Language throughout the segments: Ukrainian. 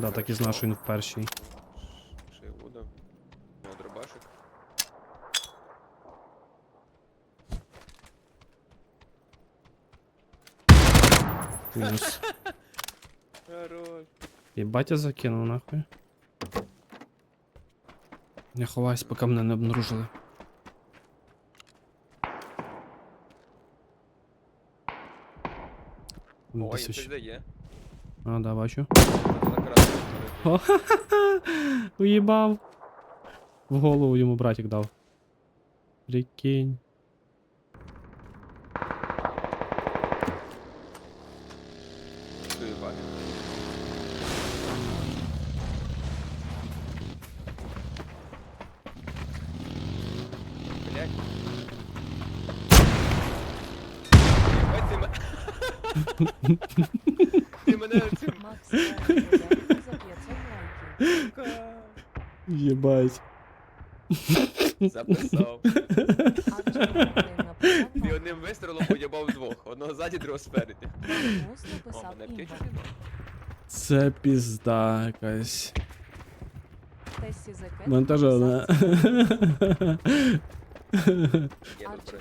Да, так і знав, що він в першій. Ще й Вуда. Дробашик. Мінус. Хорош. І батя закинув нахуй. Я ховаюсь, поки мене не обнаружили. Ой, десь ще. дає. А, да, бачу. Закрасно. О, Уїбав. В голову йому братик дав. Прикинь. Суєбати. Блять. Ебать ти мене. Ти мене цим. Макс, дякую за 500 лайків. сука, Єбать. Записав. Ти одним вистрілом поєбав двох. Одного ззаді, другого спереді. О, мене нема. Це пізда якась. Мене теж Є добре.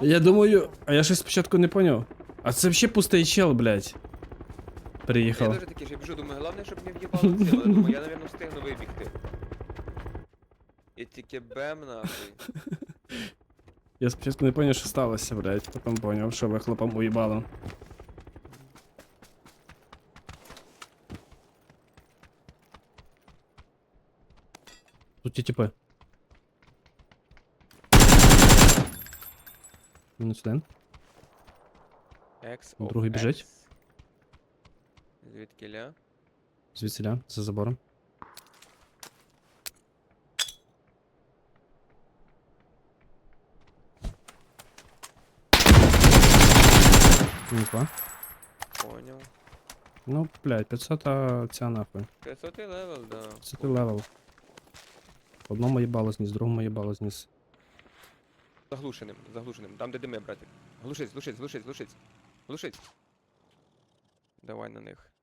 Я думаю, а я щось спочатку не поняв. А це взагалі пустий чел, блядь. Я дуже такий, що я біжу, думаю, головне, щоб не в'їбало ціло. Я думаю, я, напевно, встигну вибігти. І тільки бем, нахуй. Я спочатку не поняв, що сталося, блядь. Потім поняв, що вихлопом уїбало. Тут є типи. Мінус один. Екс. Другий біжить. Звідкиля? Звідсіля, за забором. Два. Поняв. Ну, блядь, 500 а ця нахуй. 500 левел, да. 500 левел. Одному їбало зніс, другому їбало зніс. Заглушеним, заглушеним. Там, де дими, братик. Глушить, глушить, глушить, глушить. Глушить. Давай на них.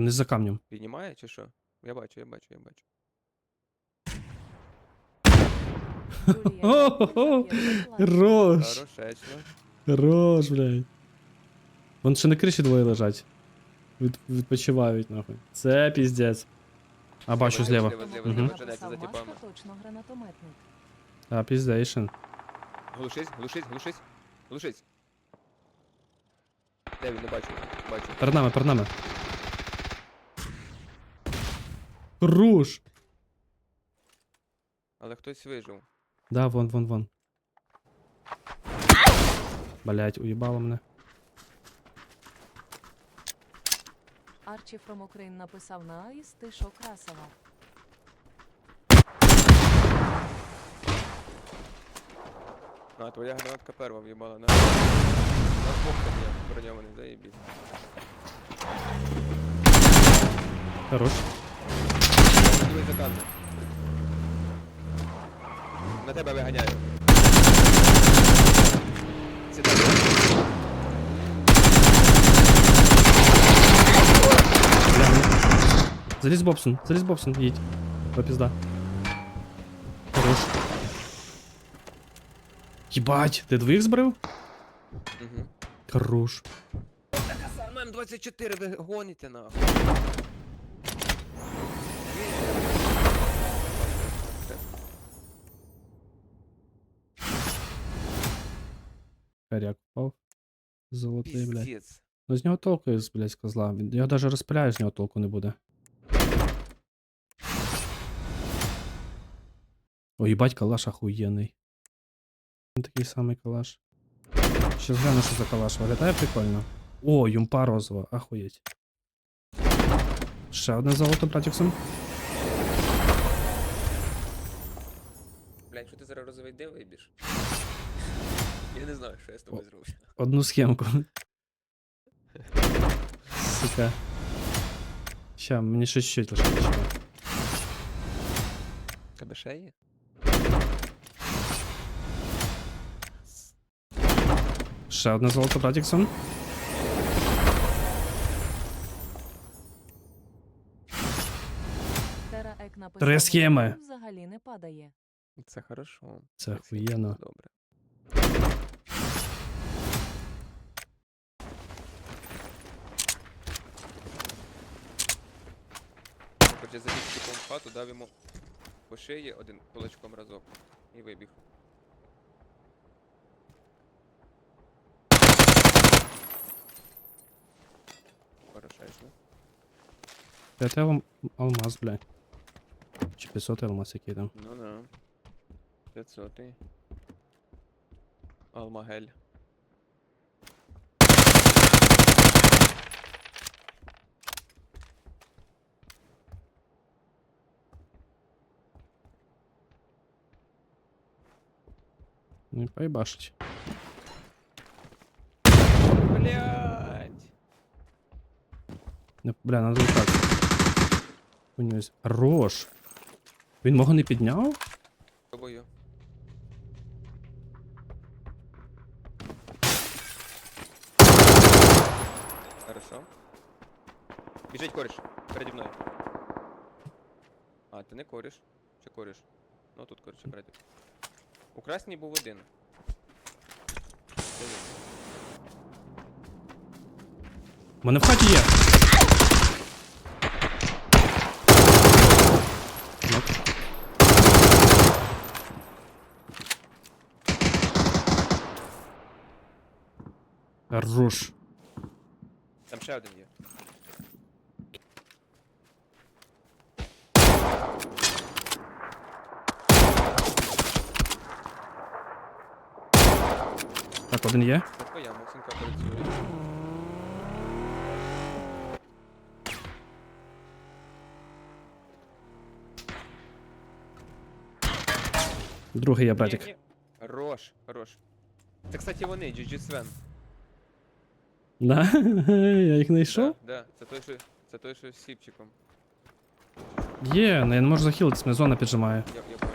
Вони за камнем. Піднімає чи що? Я бачу, я бачу, я бачу. Юлія, О-хо-хо! дякую за 500 лайків. Хорош! Хорошечно. Хорош, блядь. Вон ще на криші двоє лежать. Від, відпочивають, нахуй. Це піздець. А бачу Зліва, зліва. зліва, From зліва, Мгм. Україн женеться за написав, типами. Машка точно гранатометник. А, піздейшн. Глушить, глушить, глушить. Глушить. Де він не бачу, бачу. Перед нами, перед нами. Хорош! Але хтось вижив. Да, вон, вон, вон. Блять, уїбало мене. Арчі from Україн написав на Аїс, ти шо красава. А, твоя гранатка перва в'їбала, на. На двох там є, броньований, заєбісь. Хорош. Дивись за. На тебе виганяю. Сідай. Заліз Бобсон, заліз Бобсон, їдь. По пізда. Хорош. Єбать, ти двоїх збрив? Угу. Хорош. Така сама М24 ви гоните нахуй. Харяк впав. Золотий, блядь. Піздець. Ну з нього толку, блядь, з козла. Він- Я даже розпиляю, з нього толку не буде. Ой, їбать, калаш охуєнний. Він такий самий калаш. Ще згляну, що за калаш. Виглядає прикольно. О, юмпа розова, ахуєть. Ще одне золото, братіксон. Блядь, що ти зараз розовий де вибіж? Я не знаю, що я з тобою зроблю. Одну схемку. Сука. Ща, мені ще чуть-чуть лише. Тебе ще одне золото Радіксон. Три схеми. Взагалі не падає. Це хорошо. Це охуєнно. Добре. Отже, забіг типом в хату, дав йому по шиї один кулачком разок. І вибіг. Хорошечно. Це алм... алмаз, бля. Чи 500 алмаз який там. Ну да. 500. Алмагель. І поїбашить. Блять! Бля, надо так. Хуйнюсь. Хорош. Він мого не підняв? Тобою. Хорошо. Біжить кореш. Переді мною. А, ти не кореш. Чи кореш? Ну тут кореш, переді. У красній був один. У мене в хаті є. Нок. Хорош. Там ще один є. Так, один є. Працює. Другий Ні, братик. ні. Хорош, хорош. Це, кстати, вони, GG Свен. Да? Я їх знайшов? Да. Це той, що, це той, що з сіпчиком. Є, але я не можу захилитись, мене зона піджимає. Я, я понял.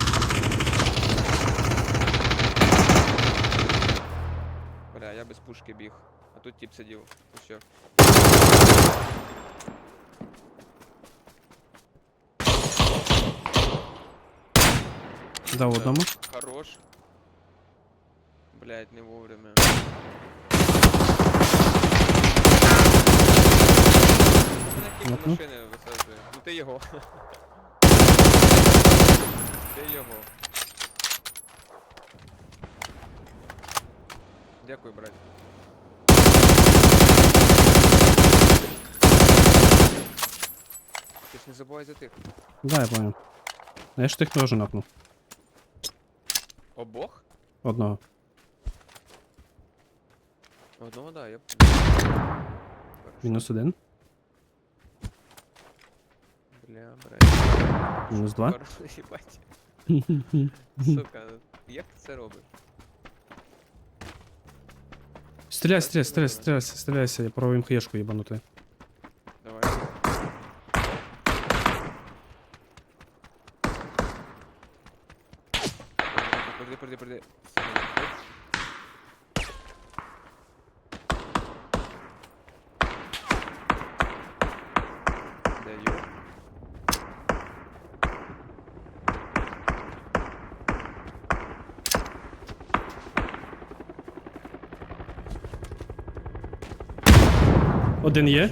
Бля, я без пушки біг. А тут тип сидів. Що? Дав одному. Хорош. Блять, не вовремя. Мене кілька машини висаджує. Ну ти його. Ти його. Дякую, брат. Ти ж не забувай за тих. Да, я понял. А я ж тих теж напнув. Обох? Одного. Одного, да, я. Мінус один. Бля, брат. Мінус два. Сука, як ти це робиш? Стріляй, стріляй, стріляй, стреляйся, стреляйся, я пробую їм хаєшку Один є.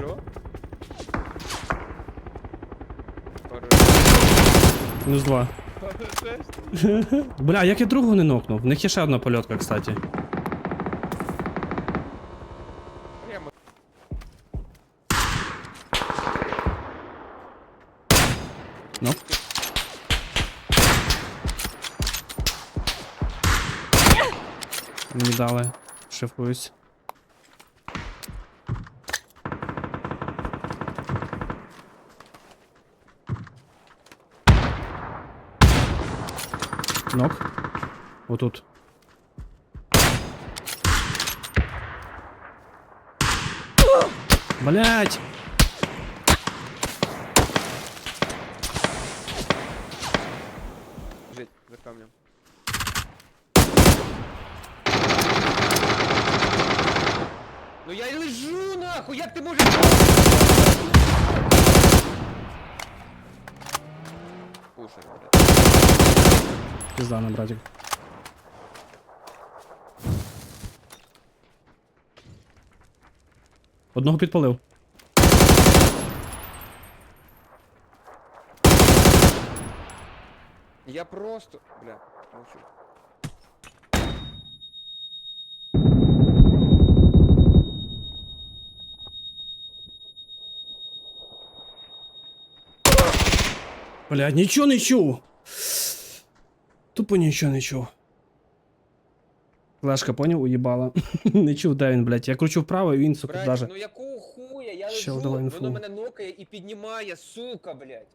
Мінус два. Бля, як я другого не нокнув? В них є ще одна польотка, кстати. Ну. Мені дали. Шифуюсь. Нок. Отут. Блять! Жить за камнем. Ну я й лежу нахуй, як ти можеш? Пуш. Заглушеним, блядь. Пізда нам, братик. Одного підпалив. Я просто. Бля, молчу. Бля, нічого не чув. Тупо нічого не чув. Флешка, поняв, уїбала. не чув, де він, блядь. Я кручу вправо, і він, сука, Братик, даже. ну якого хуя? Я Ще лежу, воно мене нокає і піднімає, сука, блядь.